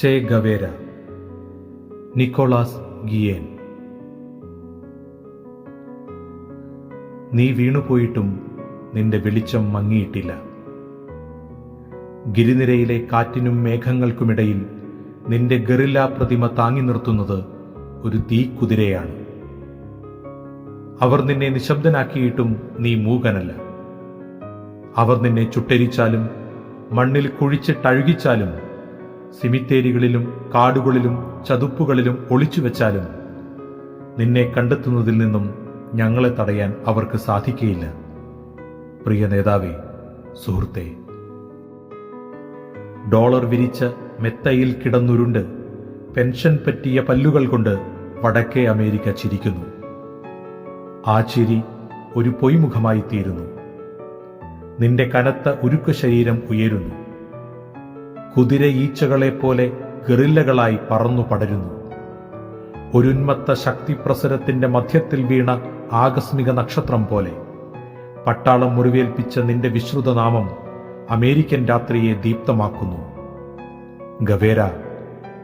ചെ ഗവേര. നിക്കോളാസ് ഗിയേൻ. നീ വീണുപോയിട്ടും നിന്റെ വെളിച്ചം മങ്ങിയിട്ടില്ല. ഗിരിനിരയിലെ കാറ്റിനും മേഘങ്ങൾക്കുമിടയിൽ നിന്റെ ഗറില്ലാ പ്രതിമ താങ്ങി നിർത്തുന്നത് ഒരു തീക്കുതിരയാണ് അവർ നിന്നെ നിശബ്ദനാക്കിയിട്ടും നീ മൂകനല്ല. അവർ നിന്നെ ചുട്ടരിച്ചാലും മണ്ണിൽ കുഴിച്ചിട്ടഴുകിച്ചാലും സിമിത്തേരികളിലും കാടുകളിലും ചതുപ്പുകളിലും ഒളിച്ചു വെച്ചാലും നിന്നെ കണ്ടെത്തുന്നതിൽ നിന്നും ഞങ്ങളെ തടയാൻ അവർക്ക് സാധിക്കുകയില്ല പ്രിയ നേതാവേ സുഹൃത്തെ ഡോളർ വിരിച്ച മെത്തയിൽ കിടന്നുരുണ്ട് പെൻഷൻ പറ്റിയ പല്ലുകൾ കൊണ്ട് വടക്കേ അമേരിക്ക ചിരിക്കുന്നു. ആ ചിരി ഒരു പൊയ്മുഖമായി തീരുന്നു നിന്റെ കനത്ത ഉരുക്ക ശരീരം ഉയരുന്നു. കുതിര ഈച്ചകളെപ്പോലെ ഗറില്ലകളായി പറന്നു പടരുന്നു. ഒരുന്മത്ത ശക്തിപ്രസരത്തിന്റെ മധ്യത്തിൽ വീണ ആകസ്മിക നക്ഷത്രം പോലെ. പട്ടാളം മുറിവേൽപ്പിച്ച നിന്റെ വിശ്രുതനാമം അമേരിക്കൻ രാത്രിയെ ദീപ്തമാക്കുന്നു. ഗവേര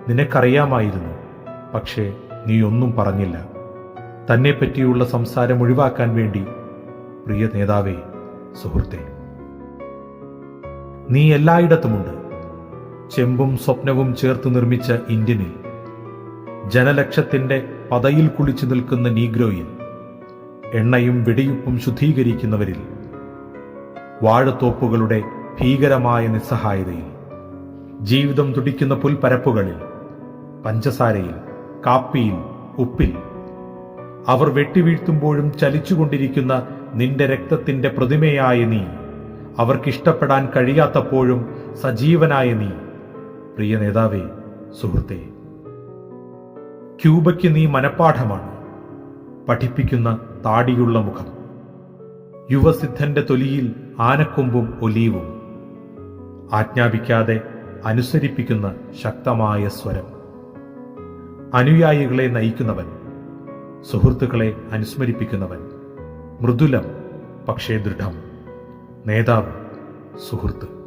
നിനക്കറിയാമായിരുന്നു പക്ഷേ നീ ഒന്നും പറഞ്ഞില്ല. തന്നെപ്പറ്റിയുള്ള സംസാരം ഒഴിവാക്കാൻ വേണ്ടി പ്രിയ നേതാവേ സുഹൃത്തെ. നീ എല്ലായിടത്തുമുണ്ട്. ചെമ്പും സ്വപ്നവും ചേർത്ത് നിർമ്മിച്ച ഇന്ത്യനിൽ ജനലക്ഷത്തിന്റെ പതയിൽ കുളിച്ചു നിൽക്കുന്ന നീഗ്രോയിൽ എണ്ണയും വെടിയുപ്പും ശുദ്ധീകരിക്കുന്നവരിൽ വാഴത്തോപ്പുകളുടെ ഭീകരമായ നിസ്സഹായതയിൽ ജീവിതം തുടിക്കുന്ന പുൽപ്പരപ്പുകളിൽ പഞ്ചസാരയിൽ കാപ്പിയിൽ ഉപ്പിൽ അവർ വെട്ടിവീഴ്ത്തുമ്പോഴും ചലിച്ചുകൊണ്ടിരിക്കുന്ന നിന്റെ രക്തത്തിന്റെ പ്രതിമയായ നീ അവർക്കിഷ്ടപ്പെടാൻ കഴിയാത്തപ്പോഴും സജീവനായ നീ. പ്രിയ നേതാവേ സുഹൃത്തെ. ക്യൂബയ്ക്ക് നീ മനപ്പാഠമാണ്. പഠിപ്പിക്കുന്ന താടിയുള്ള മുഖം. യുവസിദ്ധന്റെ തൊലിയിൽ ആനക്കൊമ്പും ഒലീവും. ആജ്ഞാപിക്കാതെ അനുസരിപ്പിക്കുന്ന ശക്തമായ സ്വരം. അനുയായികളെ നയിക്കുന്നവൻ. സുഹൃത്തുക്കളെ അനുസ്മരിപ്പിക്കുന്നവൻ. മൃദുലം പക്ഷേ ദൃഢം. നേതാവ് സുഹൃത്ത്.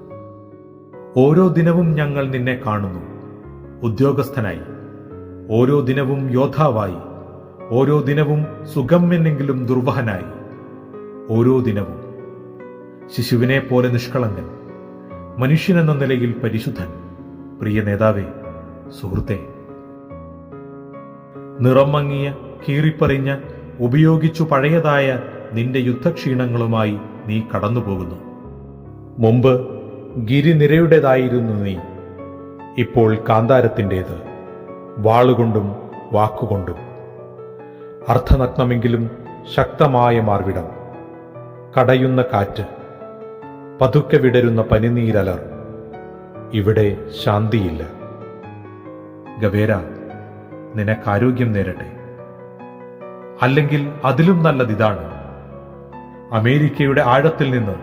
ഓരോ ദിനവും ഞങ്ങൾ നിന്നെ കാണുന്നു. ഉദ്യോഗസ്ഥനായി. ഓരോ ദിനവും യോദ്ധാവായി. ഓരോ ദിനവും സുഖം എന്നെങ്കിലും ദുർവഹനായി. ഓരോ ദിനവും. ശിശുവിനെ പോലെ നിഷ്കളങ്കൻ. മനുഷ്യനെന്ന നിലയിൽ പരിശുദ്ധൻ. പ്രിയ നേതാവേ സുഹൃത്തെ. നിറം മങ്ങിയ കീറിപ്പറിഞ്ഞ ഉപയോഗിച്ചു പഴയതായ നിന്റെ യുദ്ധക്ഷീണങ്ങളുമായി നീ കടന്നുപോകുന്നു. മുമ്പ് ഗിരിനിരയുടേതായിരുന്നു നീ. ഇപ്പോൾ കാന്താരത്തിന്റേത്. വാളുകൊണ്ടും വാക്കുകൊണ്ടും. അർത്ഥനഗ്നമെങ്കിലും ശക്തമായ മാർവിടം. കടയുന്ന കാറ്റ്. പതുക്കെ വിടരുന്ന പനിനീരലർ. ഇവിടെ ശാന്തിയില്ല. ഗവേര നിനക്കാരോഗ്യം നേരട്ടെ. അല്ലെങ്കിൽ അതിലും നല്ലതിതാണ്. അമേരിക്കയുടെ ആഴത്തിൽ നിന്ന്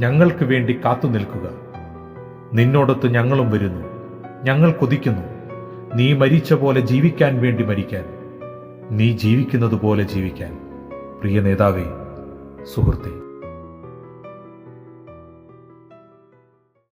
ഞങ്ങൾക്ക് വേണ്ടി കാത്തു നിൽക്കുക നിന്നോടൊത്ത് ഞങ്ങളും വരുന്നു. ഞങ്ങൾ കൊതിക്കുന്നു. നീ മരിച്ച പോലെ ജീവിക്കാൻ വേണ്ടി മരിക്കാൻ. നീ ജീവിക്കുന്നത് പോലെ ജീവിക്കാൻ. പ്രിയ നേതാവേ സുഹൃത്തെ